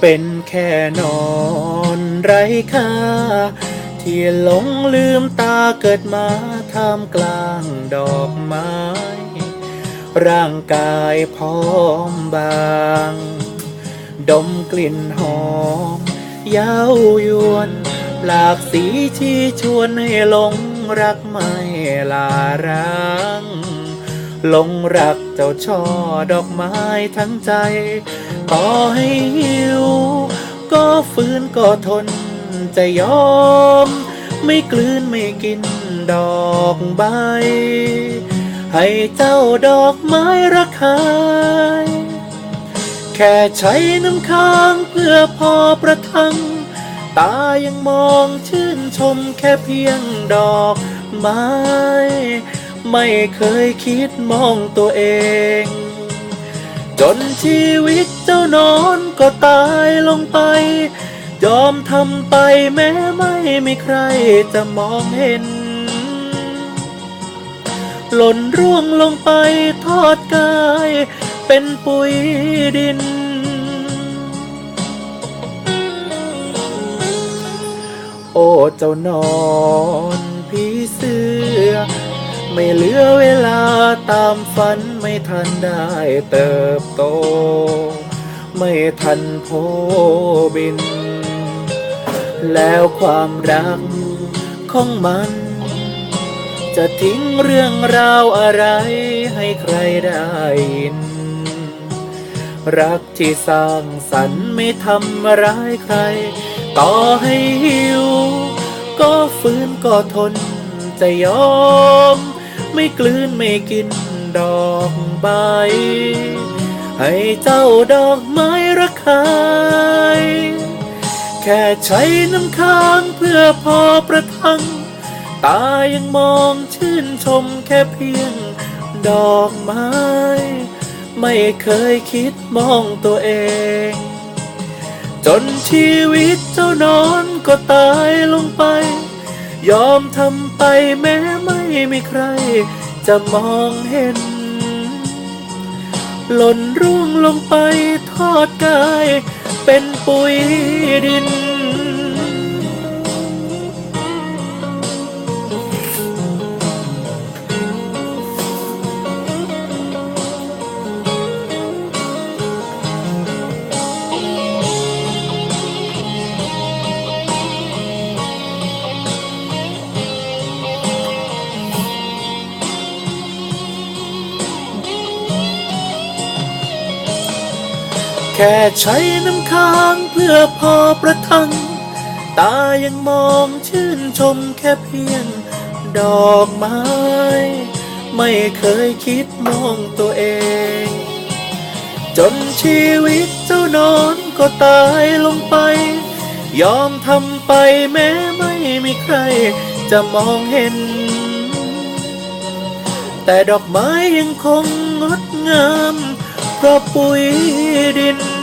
เป็นแค่นอนไร้ค่า ที่หลงลืมตาเกิดมาท่ามกลางดอกไม้ ร่างกายพร้อมบาง ดมกลิ่นหอมเย้ายวนหลากสีที่ชวนให้หลงรักไม่ลาร้างหลงรักเจ้าช่อดอกไม้ทั้งใจ ต่อให้หิว ก็ฝืนก็ทนจะยอม ไม่กลืนไม่กินดอกใบ ให้เจ้าดอกไม้ระคายแค่ใช้น้ำค้างเพื่อพอประทัง ตายังมองชื่นชมแค่เพียงดอกไม้ ไม่เคยคิดมองตัวเอง จนชีวิตเจ้านอนก็ตายลงไป ยอมทำไปแม้ไม่มีใครจะมองเห็น หล่นร่วงลงไปทอดกาย เป็นปุ๋ยดิน โอ้เจ้านอนพี่เสือ ไม่เหลือเวลาตามฝันไม่ทันได้เติบโต ไม่ทันโพบิน แล้วความรักของมัน จะทิ้งเรื่องราวอะไรให้ใครได้ยิน รักที่สร้างสรรค์ไม่ทำร้ายใคร ต่อให้หิว ก็ฝืนก็ทนจะยอม ไม่กลืนไม่กินดอกใบ ให้เจ้าดอกไม้ระคายแค่ใช้น้ำค้างเพื่อพอประทัง ตายังมองชื่นชมแค่เพียงดอกไม้ ไม่เคยคิดมองตัวเอง จนชีวิตเจ้านอนก็ตายลงไป ยอมทำไปแม้ไม่มีใคร จะมองเห็น หล่นร่วงลงไปทอดกาย เป็นปุ๋ยดิน ค่ใช้น้ำค้างเพื่อพอประทัง ตายังมองชื่นชมแค่เพียง ดอกไม้ ไม่เคยคิดมองตัวเอง จนชีวิตเจ้านอนก็ตายลงไป ยอมทำไปแม้ไม่มีใครจะมองเห็น แต่ดอกไม้ยังคงงดงาม เพราะปุ๋ยดิน